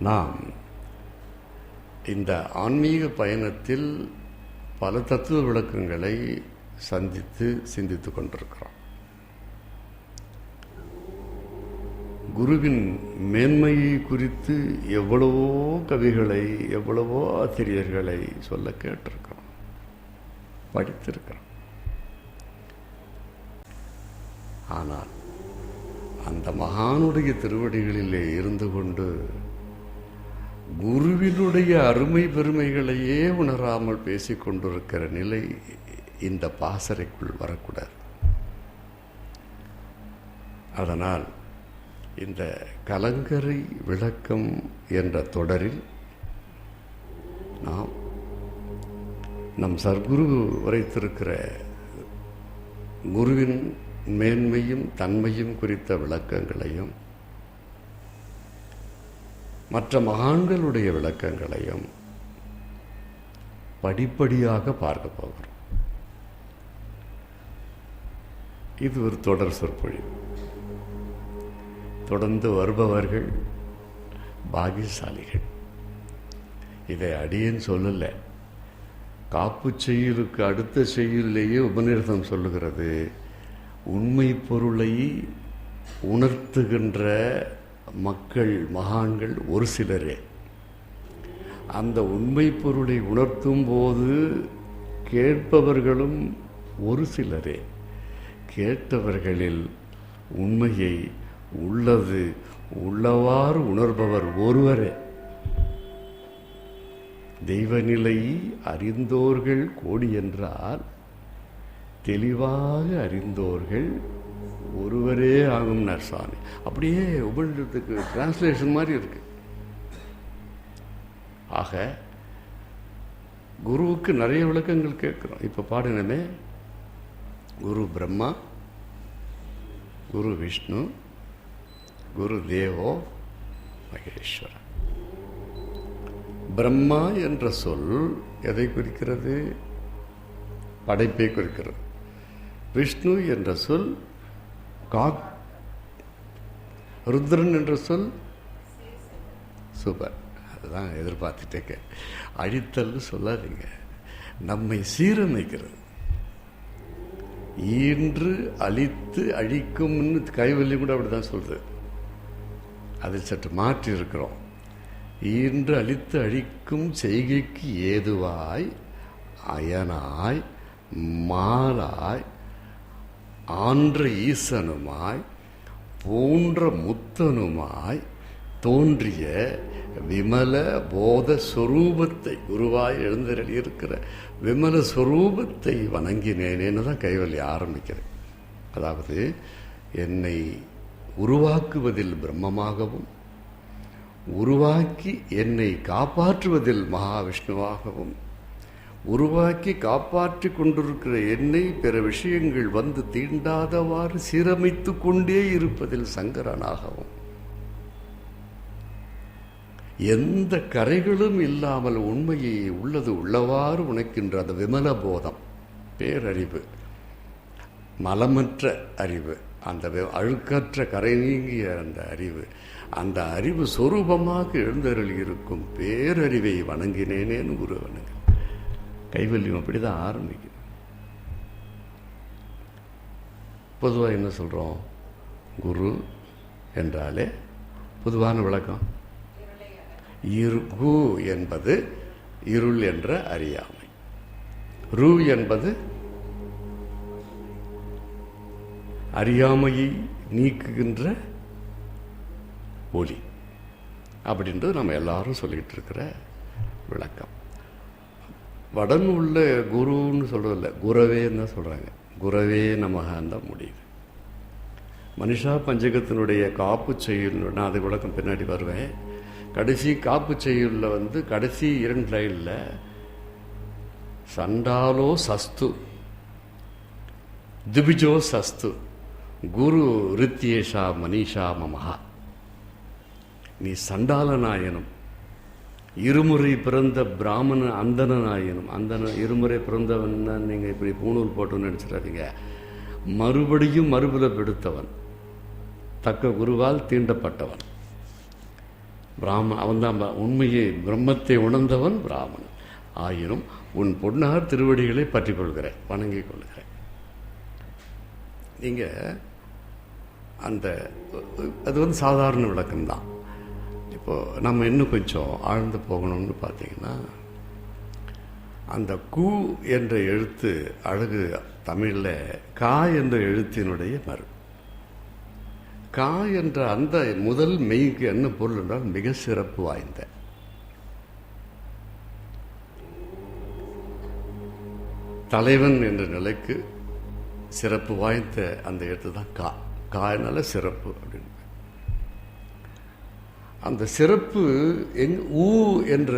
நாம் இந்த ஆன்மீக பயணத்தில் பல தத்துவ விளக்கங்களை சந்தித்து சிந்தித்து கொண்டிருக்கிறோம். குருவின் மேன்மையை குறித்து எவ்வளவோ கவிகளை எவ்வளவோ ஆசிரியர்களை சொல்ல கேட்டிருக்கிறோம். படித்திருக்கிறோம். ஆனால் அந்த மகானுடைய திருவடிகளிலே இருந்து கொண்டு குருவினுடைய அருமை பெருமைகளையே உணராமல் பேசிக் கொண்டிருக்கிற நிலை இந்த பாசறைக்குள் வரக்கூடாது. அதனால் இந்த கலங்கரை விளக்கம் என்ற தொடரில் நாம் நம் சர்க்குரு உரைத்திருக்கிற குருவின் மேன்மையும் தன்மையும் குறித்த விளக்கங்களையும் மற்ற மகான்களுடைய விளக்கங்களையும் படிப்படியாக பார்க்க போகிறோம். இது ஒரு தொடர் சொற்பொழிவு. தொடர்ந்து வருபவர்கள் பாகியசாலிகள். இதை அடியேன் சொல்லலை. காப்பு செய்யுளுக்கு அடுத்த செய்யுளிலேயே உபநிரதம் சொல்லுகிறது. உண்மை பொருளை உணர்த்துகின்ற மக்கள் மகான்கள் ஒரு சிலரே. அந்த உண்மை பொருளை உணர்த்தும் போது கேட்பவர்களும் ஒரு சிலரே. கேட்டவர்களில் உண்மையை உள்ளது உள்ளவாறு உணர்பவர் ஒருவரே. தெய்வநிலை அறிந்தோர்கள் கோடி என்றால் தெளிவாக அறிந்தோர்கள் ஒருவரே ஆகும் நர்சாமி அப்படியே உபநிடத்துக்கு டிரான்ஸ்லேஷன் மாதிரி இருக்கு. ஆக குருவுக்கு நிறைய விளக்கங்கள் கேட்குறோம். இப்போ பாடினமே குரு பிரம்மா குரு விஷ்ணு குரு தேவோ மகேஸ்வரன் பிரம்மா என்ற சொல் எதை குறிக்கிறது? படைப்பை குறிக்கிறது. விஷ்ணு என்ற சொல் காக் ருத்ரன் என்ற சொல்? சூப்பர். அதுதான் எதிர்பார்த்துட்டேக்க அழித்தல்னு சொல்லாதீங்க. நம்மை சீரமைக்கிறது. ஈன்று அழித்து அழிக்கும்னு கைவல்லி கூட அப்படிதான் சொல்கிறது அதில் சற்று மாற்றி இருக்கிறோம். ஈன்று அழித்து அழிக்கும் செய்கைக்கு ஏதுவாய் அயனாய் மாலாய் ஆன்ற ஈசனுமாய் போன்ற முத்தனுமாய் தோன்றிய விமல போத சொரூபத்தை குருவாய் எழுந்தருளி இருக்கிற விமல சொரூபத்தை வணங்கினேனேன்னு தான் கைவல்லி ஆரம்பிக்கிறேன். அதாவது என்னை உருவாக்குவதில் பிரம்மமாகவும் உருவாக்கி என்னை காப்பாற்றுவதில் மகாவிஷ்ணுவாகவும் உருவாக்கி காப்பாற்றி கொண்டிருக்கிற என்னை பிற விஷயங்கள் வந்து தீண்டாதவாறு சீரமைத்து கொண்டே இருப்பதில் சங்கரனாகவும். எந்த கரைகளும் இல்லாமல் உண்மையை உள்ளது உள்ளவாறு உணக்கின்ற அந்த விமல போதம் பேரறிவு மலமற்ற அறிவு அந்த அழுக்கற்ற கரை நீங்கிய அந்த அறிவு அந்த அறிவு சொரூபமாக எழுந்தருள் இருக்கும் பேரறிவை வணங்கினேனேன்னு குரு வணங்க கைவல்யம் அப்படி தான் ஆரம்பிக்குது. பொதுவாக என்ன சொல்கிறோம் குரு என்றாலே பொதுவான விளக்கம். இரு கு என்பது இருள் என்ற அறியாமை. ரு என்பது அறியாமையை நீக்குகின்ற ஒளி அப்படின்றது நம்ம எல்லாரும் சொல்லிகிட்டு இருக்கிற விளக்கம். வடன் உள்ள குருன்னு சொல்கிறதில்ல குரவேன்னு தான் சொல்கிறாங்க குரவே நமகான் தான் முடியுது மனிஷா பஞ்சகத்தினுடைய காப்பு செய்யுள் நான் அது விளக்கம் பின்னாடி வருவேன். கடைசி காப்பு செய்யுளில் வந்து கடைசி இரண்டு லைனில் சண்டாலோ சஸ்து திபிஜோ சஸ்து குரு ரித்யேஷா மனிஷா மமஹா. நீ சண்டாளனாயனும் இருமுறை பிறந்த பிராமண அந்தனாயினும் அந்தன இருமுறை பிறந்தவன் நீங்கள் இப்படி பூணூல் போட்டோன்னு நினச்சிடாதீங்க. மறுபடியும் மறுபுல பெடுத்தவன் தக்க குருவால் தீண்டப்பட்டவன். பிராம அவன்தான் உண்மையை பிரம்மத்தை உணர்ந்தவன் பிராமணன். ஆயினும் உன் பொன்னார் திருவடிகளை பற்றிக் கொள்கிறேன் வணங்கி கொள்கிறேன். நீங்கள் அந்த அது வந்து சாதாரண விளக்கம்தான். இப்போது நம்ம இன்னும் கொஞ்சம் ஆழ்ந்து போகணும்னு பார்த்தீங்கன்னா அந்த கு என்ற எழுத்து அழகு தமிழில் கா என்ற எழுத்தினுடைய மறு. கா என்ற அந்த முதல் மெய்க்கு என்ன பொருள் என்றால் மிக சிறப்பு வாய்ந்த. தலைவன் என்ற நிலைக்கு சிறப்பு வாய்ந்த அந்த எழுத்து தான் கா. காயினால சிறப்பு அப்படின்னு. அந்த சிறப்பு எங் ஊ என்ற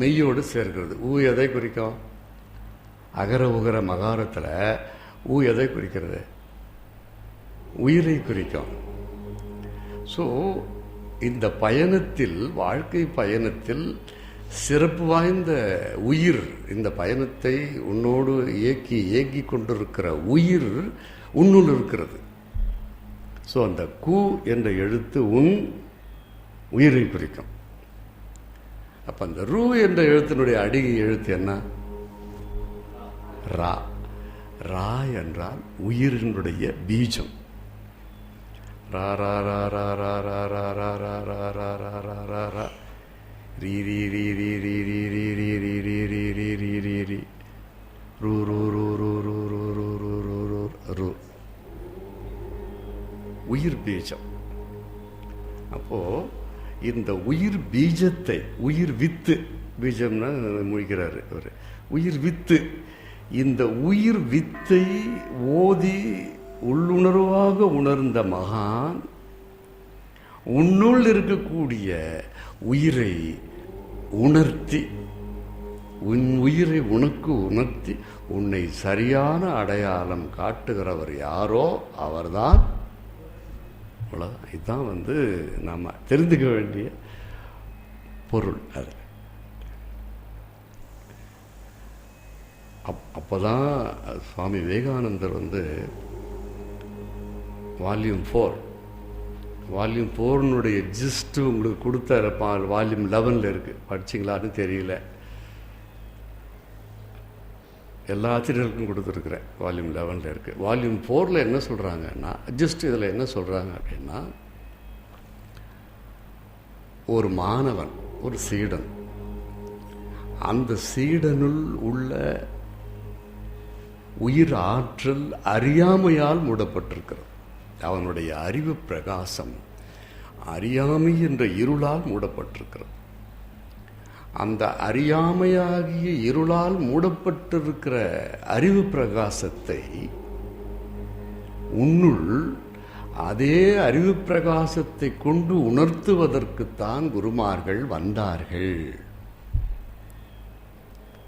மெய்யோடு சேர்கிறது. ஊ எதை குறிக்கும்? அகர உகர மகாரத்தில் ஊ எதை குறிக்கிறது? உயிரை குறிக்கும். ஸோ இந்த பயணத்தில் வாழ்க்கை பயணத்தில் சிறப்பு வாய்ந்த உயிர் இந்த பயணத்தை உன்னோடு இயக்கி இயக்கி கொண்டிருக்கிற உயிர் உன்னுள் இருக்கிறது. ஸோ அந்த கு என்ற எழுத்து உன் உயிரை குறிக்கும் அப்போ அந்த ரூ என்ற எழுத்தினுடைய அடி எழுத்து என்ன ரா ரா என்றால் உயிரினுடைய பீஜம் ரா ரா ரா ரா ரா ரா ரா ரா ரா ரா ரா ரா ரா ரா ரா ரீ ரீ ரீ ரீ ரீ ரீ ரீ ரீ ரீ ரீ ரீ ரீ ரீ ரீ ரீ ரூ ரூ ரூ ரூ ரூ ரூ ரூ ரூ ரூ ரூ ரூ உயிர் பீஜம் அப்போது இந்த உயிர் பீஜத்தை உயிர் வித்து பீஜம்னா முழிக்கிறாரு அவர். உயிர் வித்து இந்த உயிர் வித்தை ஓதி உள்ளுணர்வாக உணர்ந்த மகான் உன்னுள் இருக்கக்கூடிய உயிரை உணர்த்தி உன் உயிரை உனக்கு உணர்த்தி உன்னை சரியான அடையாளம் காட்டுகிறவர் யாரோ அவர்தான். அவ்வளோதான் இதுதான் வந்து நாம் தெரிந்துக்க வேண்டிய பொருள் அது. அப் அப்போ தான் சுவாமி விவேகானந்தர் வந்து வால்யூம் ஃபோர் வால்யூம் ஃபோர்னுடைய ஜிஸ்ட்டு உங்களுக்கு கொடுத்த வால்யூம் லெவனில் இருக்குது படிச்சிங்களான்னு தெரியல. எல்லா ஆசிரியர்களுக்கும் கொடுத்துருக்குறேன். வால்யூம் லெவனில் இருக்குது வால்யூம் ஃபோரில் என்ன சொல்கிறாங்கன்னா ஜஸ்ட் இதில் என்ன சொல்கிறாங்க அப்படின்னா ஒரு மாணவன் ஒரு சீடன் அந்த சீடனுள் உள்ள உயிர் ஆற்றல் அறியாமையால் மூடப்பட்டிருக்கிறது. அவனுடைய அறிவு பிரகாசம் அறியாமை என்ற இருளால் மூடப்பட்டிருக்கிறது. அந்த அறியாமையாகிய இருளால் மூடப்பட்டிருக்கிற அறிவு பிரகாசத்தை உன்னுள் அதே அறிவு பிரகாசத்தை கொண்டு உணர்த்துவதற்குத்தான் குருமார்கள் வந்தார்கள்.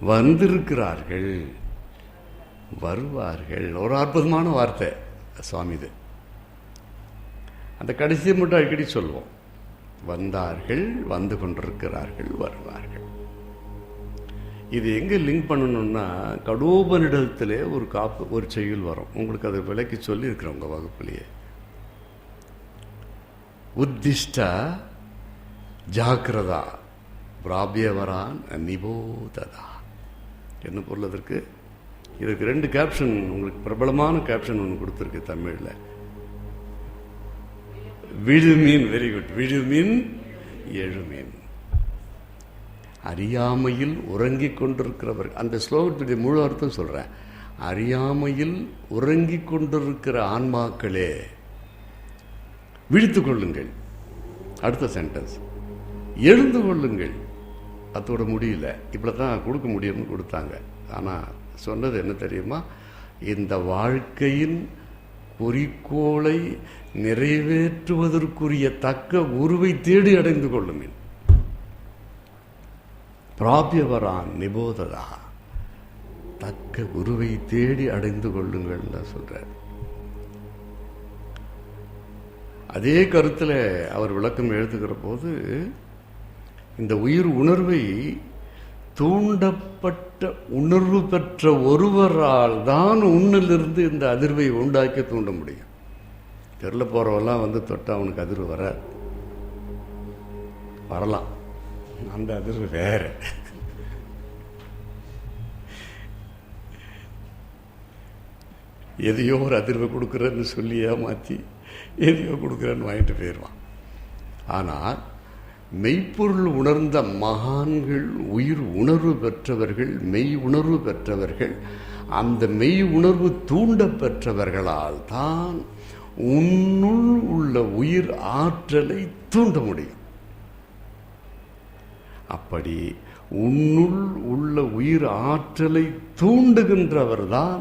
வந்திருக்கிறார்கள். வருவார்கள். ஒரு அற்புதமான வார்த்தை சுவாமி இது. அந்த கடைசியை மட்டும் அடிக்கடி சொல்லுவோம் வந்தார்கள் வந்து கொண்டிருக்கிறார்கள் வருவார்கள். இது எங்கே லிங்க் பண்ணணும்னா கடோபனிடத்தில் ஒரு காப்பு ஒரு செய்யுள் வரும். உங்களுக்கு அதை விலைக்கு சொல்லியிருக்கிறேன் உங்கள் வகுப்புலேயே. உத்திஷ்டா ஜாக்கிரதா. பிராபியவரான் நிபோததா. என்ன பொருள் அதற்கு? இதுக்கு ரெண்டு கேப்ஷன் உங்களுக்கு பிரபலமான கேப்ஷன் ஒன்று கொடுத்துருக்கு தமிழில். விழுமீன் வெரி குட் விழுமீன் எழுமீன். அறியாமையில் உறங்கிக் கொண்டிருக்கிறவர். அந்த ஸ்லோகத்துடைய முழு அர்த்தம் சொல்கிறேன் அறியாமையில் உறங்கிக் கொண்டிருக்கிற ஆன்மாக்களே விழித்து கொள்ளுங்கள். அடுத்த சென்டென்ஸ் எழுந்து கொள்ளுங்கள். அதோட முடியல. இப்படி தான் கொடுக்க முடியும்னு கொடுத்தாங்க. ஆனால் சொன்னது என்ன தெரியுமா? இந்த வாழ்க்கையின் குறிக்கோளை நிறைவேற்றுவதற்குரிய தக்க உருவை தேடி அடைந்து கொள்ளுங்கள். பிராபியவரான் நிபோததா. தக்க குருவை தேடி அடைந்து கொள்ளுங்கள் தான் சொல்றார். அதே கருத்தில் அவர் விளக்கம் எழுதுகிற போது இந்த உயிர் உணர்வை தூண்டப்பட்ட உணர்வு பெற்ற ஒருவரால் தான் உன்னிலிருந்து இந்த அதிர்வை உண்டாக்கி தூண்ட முடியும். தெருல போகிறவெல்லாம் வந்து தொட்டால் அவனுக்கு அதிர்வு வராது. வரலாம். அந்த அதிர்வு வேற. எதையோ ஒரு அதிர்வு கொடுக்குறேன்னு சொல்லி ஏமாற்றி எதையோ கொடுக்குறேன்னு வாங்கிட்டு போயிடுவான். ஆனால் மெய்ப்பொருள் உணர்ந்த மகான்கள் உயிர் உணர்வு பெற்றவர்கள் மெய் உணர்வு பெற்றவர்கள் அந்த மெய் உணர்வு தூண்ட பெற்றவர்களால் தான் உன்னுள் உள்ள உயிர் ஆற்றலை தூண்ட முடியும். அப்படி உன்னுள் உள்ள உயிர் ஆற்றலை தூண்டுகின்றவர்தான்